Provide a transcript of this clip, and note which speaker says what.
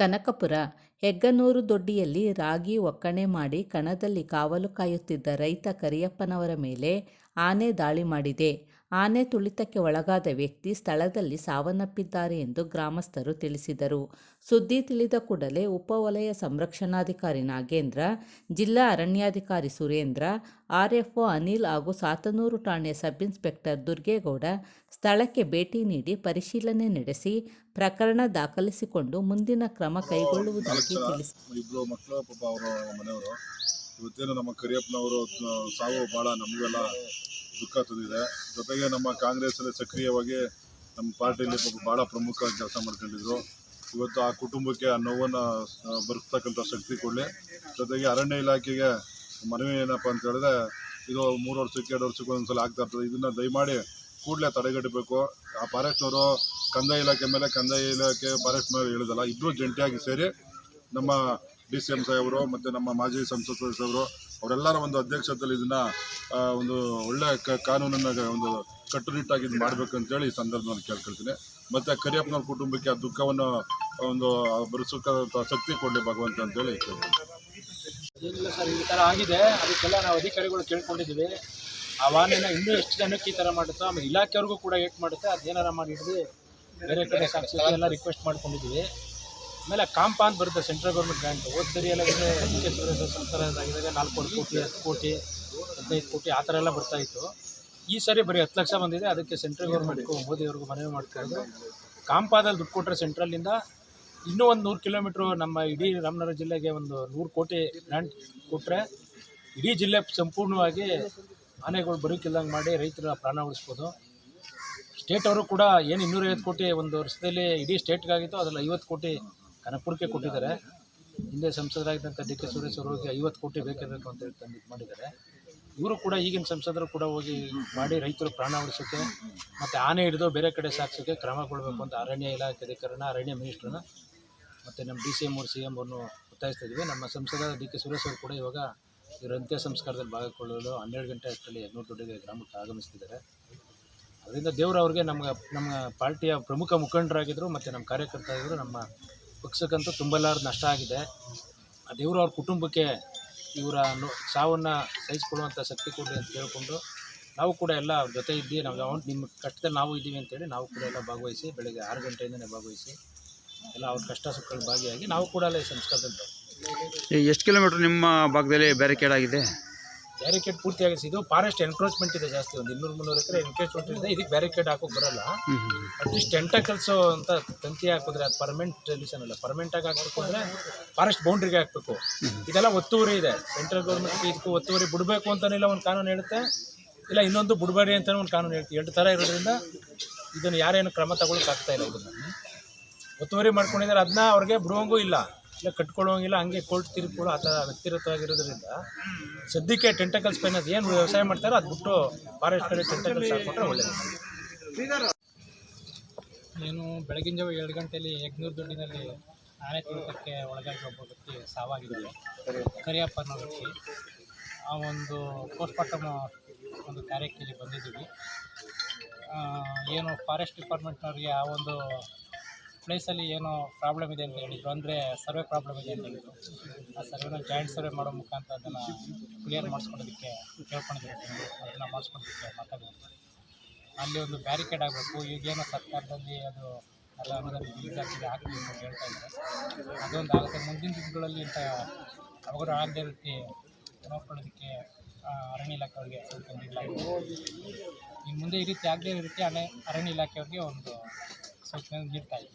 Speaker 1: ಕನಕಪುರ ಹೆಗ್ಗನೂರು ದೊಡ್ಡಿಯಲ್ಲಿ ರಾಗಿ ಒಕ್ಕಣೆ ಮಾಡಿ ಕಣದಲ್ಲಿ ಕಾವಲು ಕಾಯುತ್ತಿದ್ದ ರೈತ ಕರಿಯಪ್ಪನವರ ಮೇಲೆ ಆನೆ ದಾಳಿ ಮಾಡಿದೆ. ಆನೆ ತುಳಿತಕ್ಕೆ ಒಳಗಾದ ವ್ಯಕ್ತಿ ಸ್ಥಳದಲ್ಲಿ ಸಾವನ್ನಪ್ಪಿದ್ದಾರೆ ಎಂದು ಗ್ರಾಮಸ್ಥರು ತಿಳಿಸಿದರು. ಸುದ್ದಿ ತಿಳಿದ ಕೂಡಲೇ ಉಪವಲಯ ಸಂರಕ್ಷಣಾಧಿಕಾರಿ ನಾಗೇಂದ್ರ ಜಿಲ್ಲಾ ಅರಣ್ಯಾಧಿಕಾರಿ ಸುರೇಂದ್ರ ಆರ್ಎಫ್ಒ ಅನಿಲ್ ಹಾಗೂ ಸಾತನೂರು ಠಾಣೆಯ ಸಬ್ ಇನ್ಸ್ಪೆಕ್ಟರ್ ದುರ್ಗೇಗೌಡ ಸ್ಥಳಕ್ಕೆ ಭೇಟಿ ನೀಡಿ ಪರಿಶೀಲನೆ ನಡೆಸಿ ಪ್ರಕರಣ ದಾಖಲಿಸಿಕೊಂಡು ಮುಂದಿನ ಕ್ರಮ ಕೈಗೊಳ್ಳುವುದಾಗಿ ತಿಳಿಸಿದರು
Speaker 2: ಇವತ್ತೇನು ನಮ್ಮ ಕರಿಯಪ್ಪನವರು ಸಾವು ಭಾಳ ನಮಗೆಲ್ಲ ದುಃಖ ತಂದಿದೆ ಜೊತೆಗೆ ನಮ್ಮ ಕಾಂಗ್ರೆಸ್ಸಲ್ಲಿ ಸಕ್ರಿಯವಾಗಿ ನಮ್ಮ ಪಾರ್ಟಿಯಲ್ಲಿ ಭಾಳ ಪ್ರಮುಖ ಕೆಲಸ ಮಾಡ್ಕೊಂಡಿದ್ರು. ಇವತ್ತು ಆ ಕುಟುಂಬಕ್ಕೆ ಆ ನೋವನ್ನು ಬರ್ತಕ್ಕಂಥ ಶಕ್ತಿ ಕೊಡಲಿ. ಜೊತೆಗೆ ಅರಣ್ಯ ಇಲಾಖೆಗೆ ಮನವಿ ಏನಪ್ಪ ಅಂತ ಹೇಳಿದ್ರೆ, ಇದು ಮೂರು ವರ್ಷಕ್ಕೆ, ಎರಡು ವರ್ಷಕ್ಕೆ ಒಂದ್ಸಲ ಆಗ್ತಾ ಇರ್ತದೆ. ಇದನ್ನು ದಯಮಾಡಿ ಕೂಡಲೇ ತಡೆಗಟ್ಟಬೇಕು. ಆ ಫಾರೆಸ್ಟ್ನವರು ಕಂದಾಯ ಇಲಾಖೆ ಮೇಲೆ, ಕಂದಾಯ ಇಲಾಖೆ ಫಾರೆಸ್ಟ್ ಮೇಲೆ ಹೇಳಿದಲ್ಲ ಇಬ್ಬರು ಜಂಟಿಯಾಗಿ ಸೇರಿ ನಮ್ಮ ಡಿ ಸಿ ಎಂ ಸಾಹೇಬರು ಮತ್ತು ನಮ್ಮ ಮಾಜಿ ಸಂಸತ್ ಸದಸ್ಯರು ಅವರೆಲ್ಲರ ಒಂದು ಅಧ್ಯಕ್ಷತೆಯಲ್ಲಿ ಇದನ್ನು ಒಂದು ಒಳ್ಳೆ ಕ, ಕಾನೂನನ್ನು ಒಂದು ಕಟ್ಟುನಿಟ್ಟಾಗಿ ಇದು ಮಾಡಬೇಕು ಅಂತೇಳಿ ಈ ಸಂದರ್ಭದಲ್ಲಿ ಕೇಳ್ಕೊಳ್ತೀನಿ. ಮತ್ತು ಕರಿಯಪ್ಪನವ್ರ ಕುಟುಂಬಕ್ಕೆ ಆ ದುಃಖವನ್ನು ಒಂದು ಭರಿಸೋಕ್ಕ ಶಕ್ತಿ ಕೊಡಲಿ ಭಗವಂತ ಅಂತೇಳಿ ಕೇಳ್ತೀನಿ
Speaker 3: ಸರ್, ಈ ಥರ ಆಗಿದೆ. ಅದಕ್ಕೆಲ್ಲ ನಾವು ಅಧಿಕಾರಿಗಳು ಕೇಳ್ಕೊಂಡಿದ್ದೀವಿ. ಆ ವಾಹನ ಇನ್ನೂ ಎಷ್ಟು ಜನಕ್ಕೆ ಈ ಥರ ಮಾಡುತ್ತೋ, ಆಮೇಲೆ ಇಲಾಖೆಯವ್ರಿಗೂ ಕೂಡ ಏಟ್ ಮಾಡುತ್ತೆ. ಅದೇನಾರ ಮಾಡಿ ಬೇರೆ ಕಡೆ ಸಾಕ್ಷಿ ಎಲ್ಲ ರಿಕ್ವೆಸ್ಟ್ ಮಾಡ್ಕೊಂಡಿದ್ದೀವಿ. ಆಮೇಲೆ ಕಾಂಪ ಅಂತ ಬರುತ್ತೆ, ಸೆಂಟ್ರಲ್ ಗೌರ್ಮೆಂಟ್ ಗ್ರಾಂಟ್ ಹೋದ ಸರಿ ಎಲ್ಲ ಡಿ ಕೆ ನಾಲ್ಕು ಕೋಟಿ ಹತ್ತು ಕೋಟಿ, ಹದಿನೈದು ಕೋಟಿ, ಆ ಥರ ಎಲ್ಲ ಬರ್ತಾ ಇತ್ತು. ಈ ಸರಿ ಬರೀ ಹತ್ತು ಲಕ್ಷ ಬಂದಿದೆ, ಅದಕ್ಕೆ ಸೆಂಟ್ರಲ್ ಗೌರ್ಮೆಂಟ್ಗೂ ಮೋದಿಯವ್ರಿಗೂ ಮನವಿ ಮಾಡ್ಕೊಳ್ಳೋದು ಕಾಂಪಾದಲ್ಲಿ ದುಡ್ಡು ಕೊಟ್ಟರೆ ಸೆಂಟ್ರಲ್ಲಿಂದ ಇನ್ನೂ ಒಂದು ನೂರು ಕಿಲೋಮೀಟ್ರು ನಮ್ಮ ಇಡೀ ರಾಮನಗರ ಜಿಲ್ಲೆಗೆ ಒಂದು ನೂರು ಕೋಟಿ ಗ್ರಾಂಟ್ ಕೊಟ್ಟರೆ ಇಡೀ ಜಿಲ್ಲೆ ಸಂಪೂರ್ಣವಾಗಿ ಆನೆಗಳು ಬರೋಕ್ಕಿಲ್ಲಂಗೆ ಮಾಡಿ ರೈತರ ಪ್ರಾಣ ಉಳಿಸ್ಬೋದು. ಸ್ಟೇಟ್ ಅವರು ಕೂಡ ಏನು ಇನ್ನೂರೈವತ್ತು ಕೋಟಿ ಒಂದು ವರ್ಷದಲ್ಲಿ ಇಡೀ ಸ್ಟೇಟ್ಗಾಗಿತ್ತು, ಅದರಲ್ಲಿ ಐವತ್ತು ಕೋಟಿ ಕನಕಪುರಕ್ಕೆ ಕೊಟ್ಟಿದ್ದಾರೆ. ಹಿಂದೆ ಸಂಸದರಾಗಿದ್ದಂಥ ಡಿ ಕೆ ಸುರೇಶ್ ಅವರಿಗೆ ಐವತ್ತು ಕೋಟಿ ಬೇಕೇ ಬೇಕು ಅಂತ ಹೇಳಿ ತಂದು ಮಾಡಿದ್ದಾರೆ. ಇವರು ಕೂಡ ಈಗಿನ ಸಂಸದರು ಕೂಡ ಹೋಗಿ ಮಾಡಿ ರೈತರು ಪ್ರಾಣ ಉಳಿಸೋಕ್ಕೆ ಮತ್ತು ಆನೆ ಹಿಡಿದು ಬೇರೆ ಕಡೆ ಸಾಕ್ಸೋಕ್ಕೆ ಕ್ರಮ ಕೊಡಬೇಕು ಅಂತ ಅರಣ್ಯ ಇಲಾಖೆ ಅಧಿಕಾರನ, ಅರಣ್ಯ ಮಿನಿಸ್ಟ್ರನ್ನ ಮತ್ತು ನಮ್ಮ ಡಿ ಸಿ ಎಂ ಅವರು, ಸಿ ಎಂ ಅವ್ರನ್ನು ಒತ್ತಾಯಿಸ್ತಾ ಇದ್ದೀವಿ. ನಮ್ಮ ಸಂಸದ ಡಿ ಕೆ ಸುರೇಶ್ ಅವರು ಕೂಡ ಇವಾಗ ಇವರು ಅಂತ್ಯ ಸಂಸ್ಕಾರದಲ್ಲಿ ಭಾಗಕೊಳ್ಳಲು ಹನ್ನೆರಡು ಗಂಟೆ ಅಷ್ಟರಲ್ಲಿ ಯಜ್ಞೂರು ದೊಡ್ಡ ಗ್ರಾಮಕ್ಕೆ ಆಗಮಿಸ್ತಿದ್ದಾರೆ. ಅದರಿಂದ ದೇವರು ಅವ್ರಿಗೆ ನಮ್ಮ ನಮ್ಮ ಪಾರ್ಟಿಯ ಪ್ರಮುಖ ಮುಖಂಡರಾಗಿದ್ದರು ಮತ್ತು ನಮ್ಮ ಕಾರ್ಯಕರ್ತರಾಗಿದ್ದರು ನಮ್ಮ ಪಕ್ಷಕ್ಕಂತೂ ತುಂಬಲಾರದ ನಷ್ಟ ಆಗಿದೆ. ಆ ದೇವರು ಅವ್ರ ಕುಟುಂಬಕ್ಕೆ ಇವರ ನೋ, ಸಾವನ್ನು ಸಹಿಸ್ಕೊಳ್ಳುವಂಥ ಶಕ್ತಿ ಕೊಡಲಿ ಅಂತ ಕೇಳಿಕೊಂಡು ನಾವು ಕೂಡ ಎಲ್ಲ ಅವ್ರ ಜೊತೆ ಇದ್ದು, ನಾವು ಅವ್ನು ನಿಮ್ಮ ಕಷ್ಟದಲ್ಲಿ ನಾವು ಇದ್ದೀವಿ ಅಂತೇಳಿ ನಾವು ಕೂಡ ಎಲ್ಲ ಭಾಗವಹಿಸಿ ಬೆಳಗ್ಗೆ ಆರು ಗಂಟೆಯಿಂದನೇ ಭಾಗವಹಿಸಿ ಎಲ್ಲ ಅವ್ರ ಕಷ್ಟ ಸುಖಗಳು ಭಾಗಿಯಾಗಿ ನಾವು ಕೂಡ ಅಲ್ಲೇ ಸಂಸ್ಕಾರದಲ್ಲಿ
Speaker 4: ಎಷ್ಟು ಕಿಲೋಮೀಟ್ರ್ ನಿಮ್ಮ ಭಾಗದಲ್ಲಿ ಬ್ಯಾರಿಕೇಡ್ ಆಗಿದೆ?
Speaker 3: ಬ್ಯಾರಿಕೇಡ್ ಪೂರ್ತಿಯಾಗಿಸಿ ಇದು ಫಾರೆಸ್ಟ್ ಎನ್ಕ್ರೋಚ್ಮೆಂಟ್ ಇದೆ ಜಾಸ್ತಿ ಒಂದು ಇನ್ನೂರು ಮುನ್ನೂರು ಎಕರೆ ಎನ್ಕ್ರೋಚ್ಮೆಂಟ್ ಇದೆ. ಇದಕ್ಕೆ ಬ್ಯಾರಿಕೇಡ್ ಹಾಕೋಕೆ ಬರಲ್ಲ. ಅಟ್ಲೀಸ್ಟ್ ಟೆಂಟಕಲ್ಸು ಅಂತ ತಂತಿ ಹಾಕಿದ್ರೆ ಅದು ಪರ್ಮನೆಂಟ್ ಸೊಲ್ಯೂಷನ್ ಅಲ್ಲ. ಪರ್ಮನೆಂಟಾಗಿ ಹಾಕಬೇಕು ಅಂದರೆ ಫಾರೆಸ್ಟ್ ಬೌಂಡ್ರಿಗೆ ಹಾಕಬೇಕು. ಇದೆಲ್ಲ ಒತ್ತುವರಿ ಇದೆ. ಸೆಂಟ್ರಲ್ ಗೌರ್ಮೆಂಟ್ ಇದಕ್ಕೂ ಒತ್ತುವರಿ ಬಿಡಬೇಕು ಅಂತನಿಲ್ಲ ಒಂದು ಕಾನೂನು ಹೇಳುತ್ತೆ. ಇಲ್ಲ ಇನ್ನೊಂದು ಬಿಡಬೇಡಿ ಅಂತಲೂ ಒಂದು ಕಾನೂನು ಹೇಳ್ತೀವಿ. ಎರಡು ಥರ ಇರೋದ್ರಿಂದ ಇದನ್ನು ಯಾರೇನು ಕ್ರಮ ತಗೊಳಕ್ಕೆ ಆಗ್ತಾ ಇಲ್ಲ ಇದನ್ನು. ಒತ್ತುವರಿ ಮಾಡ್ಕೊಂಡಿದ್ದಾರೆ. ಅದನ್ನ ಅವ್ರಿಗೆ ಬಿಡುವಂಗೂ ಇಲ್ಲ. ಇಲ್ಲ ಕಟ್ಕೊಳ್ಳೋಂಗಿಲ್ಲ, ಹಂಗೆ ಕೋರ್ಟ್ ಕೂಡ ಆ ಥರ ವ್ಯಕ್ತಿರತವಾಗಿರೋದ್ರಿಂದ. ಸದ್ಯಕ್ಕೆ ಟೆಂಟಕಲ್ಸ್ ಪೈನ್ ಅದು ಏನು ವ್ಯವಸಾಯ ಮಾಡ್ತಾರೋ ಅದು ಬಿಟ್ಟು ಫಾರೆಸ್ಟ್ ಕಡೆ ಟೆಂಟಕಲ್ಸ್ ಹಾಕೊಂಡ್ರೆ ಒಳ್ಳೆಯದು
Speaker 5: ನೀನು ಬೆಳಗಿನ ಜಾವ ಎರಡು ಗಂಟೆಯಲ್ಲಿ ಯಗ್ನೂರು ದುಡ್ಡಿನಲ್ಲಿ ಆನೆ ತುಳಿತಕ್ಕೆ ಒಳಗಾಗಿ ಒಬ್ಬ ವ್ಯಕ್ತಿ ಸಾವಾಗಿದ್ದಾರೆ ಕರಿಯಪ್ಪ ಅನ್ನೋ ವ್ಯಕ್ತಿ. ಆ ಒಂದು ಪೋಸ್ಟ್ಮಾರ್ಟಮ್ ಒಂದು ಕಾರ್ಯಕ್ಕೆ ಇಲ್ಲಿ ಬಂದಿದ್ದೀವಿ. ಏನು ಫಾರೆಸ್ಟ್ ಡಿಪಾರ್ಟ್ಮೆಂಟ್ನವ್ರಿಗೆ ಆ ಒಂದು ಪ್ಲೇಸಲ್ಲಿ ಏನೋ ಪ್ರಾಬ್ಲಮ್ ಇದೆ ಅಂತ ಹೇಳಿದ್ರು. ಅಂದರೆ ಸರ್ವೆ ಪ್ರಾಬ್ಲಮ್ ಇದೆ ಅಂತ ಹೇಳಿದ್ರು. ಆ ಸರ್ವೆನ ಜಾಯಿಂಟ್ ಸರ್ವೆ ಮಾಡೋ ಮುಖಾಂತರ ಅದನ್ನು ಕ್ಲಿಯರ್ ಮಾಡಿಸ್ಕೊಳೋದಕ್ಕೆ ಕೇಳ್ಕೊಂಡಿದ್ದೀವಿ ಅದನ್ನು ಮಾಡಿಸ್ಕೊಳೋದಕ್ಕೆ ಮಾತಾಡಿದ್ರು ಅಲ್ಲಿ ಒಂದು ಬ್ಯಾರಿಕೇಡ್ ಆಗಬೇಕು. ಈಗೇನೋ ಸರ್ಕಾರದಲ್ಲಿ ಅದು ಎಲ್ಲ ರಿಲೀಸ್ ಆಗ್ತಿದೆ ಹಾಕಿ ಅಂತ ಹೇಳ್ತಾ ಇದ್ದಾರೆ. ಅದೊಂದು ಆಗುತ್ತೆ. ಮುಂದಿನ ದಿನಗಳಲ್ಲಿ ಇಂಥ ಅವರು ಆಗದೇ ರೀತಿ ನೋಡ್ಕೊಳ್ಳೋದಕ್ಕೆ ಅರಣ್ಯ ಇಲಾಖೆಯವ್ರಿಗೆ ಇನ್ನು ಮುಂದೆ ಈ ರೀತಿ ಆಗದೇ ರೀತಿ ಅರಣ್ಯ ಅರಣ್ಯ ಇಲಾಖೆಯವ್ರಿಗೆ ಒಂದು sofrendo de tédio